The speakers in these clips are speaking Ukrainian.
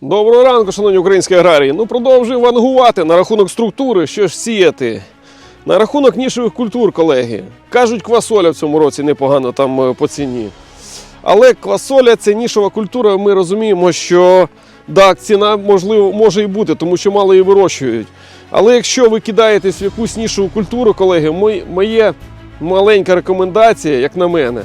Доброго ранку, шановні українські аграрії. Ну, продовжую вангувати на рахунок структури, що ж сіяти. На рахунок нішевих культур, колеги. Кажуть, квасоля в цьому році непогано там е, по ціні. Але квасоля це нішова культура. Ми розуміємо, що так, ціна можливо може і бути, тому що мало її вирощують. Але якщо ви кидаєтесь в якусь нішову культуру, колеги, моє маленька рекомендація, як на мене,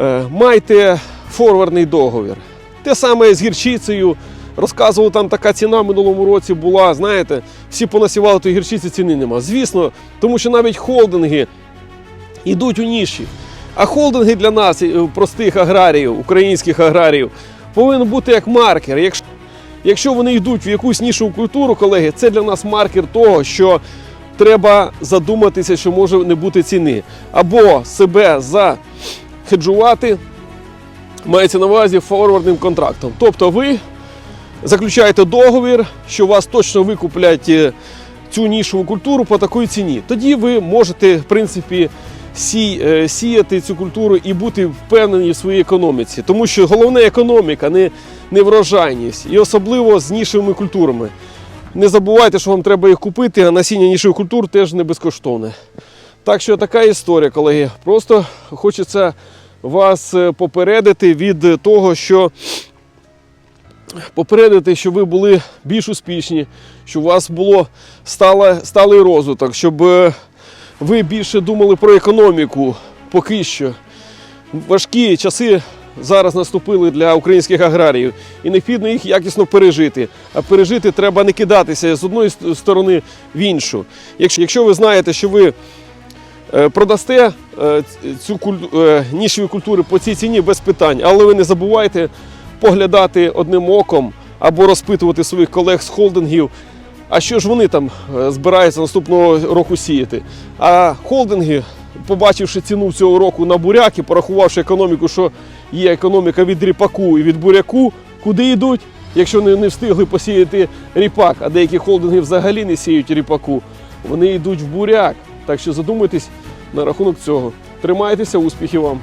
е, майте форвардний договір. Те саме з гірчицею. Розказували, там така ціна в минулому році була. Знаєте, всі понасівали тої гірчиці, ціни нема. Звісно, тому що навіть холдинги йдуть у ніші. А холдинги для нас, е, простих аграріїв, українських аграріїв, повинен бути як маркер. Якщо, якщо вони йдуть в якусь нішову культуру, колеги, це для нас маркер того, що треба задуматися, що може не бути ціни. Або себе захеджувати, мається на увазі форвардним контрактом. Тобто ви заключаєте договір, що вас точно викуплять е, цю нішову культуру по такій ціні. Тоді ви можете, в принципі, е, сіяти цю культуру і бути впевнені в своїй економіці. Тому що головне економіка, не, не врожайність. І особливо з нішевими культурами. Не забувайте, що вам треба їх купити, а насіння нішевих культур теж не безкоштовне. Так що така історія, колеги. Просто хочеться вас е, попередити від того, що попередити, щоб ви були більш успішні, щоб у вас було сталий розвиток, щоб е, ви більше думали про економіку поки що. Важкі часи зараз наступили для українських аграріїв, і необхідно їх якісно пережити. А пережити треба не кидатися з одної сторони в іншу. Якщо, ви знаєте, що ви продасте е, цю е, нішеві культури по цій ціні без питань, але ви не забувайте поглядати одним оком або розпитувати своїх колег з холдингів, а що ж вони там е, збираються наступного року сіяти. А холдинги, побачивши ціну цього року на буряк і порахувавши економіку, що є економіка від ріпаку і від буряку, куди йдуть, якщо не встигли посіяти ріпак, а деякі холдинги взагалі не сіють ріпаку, вони йдуть в буряк. Так що задумайтесь на рахунок цього. Тримайтеся, успіхів вам!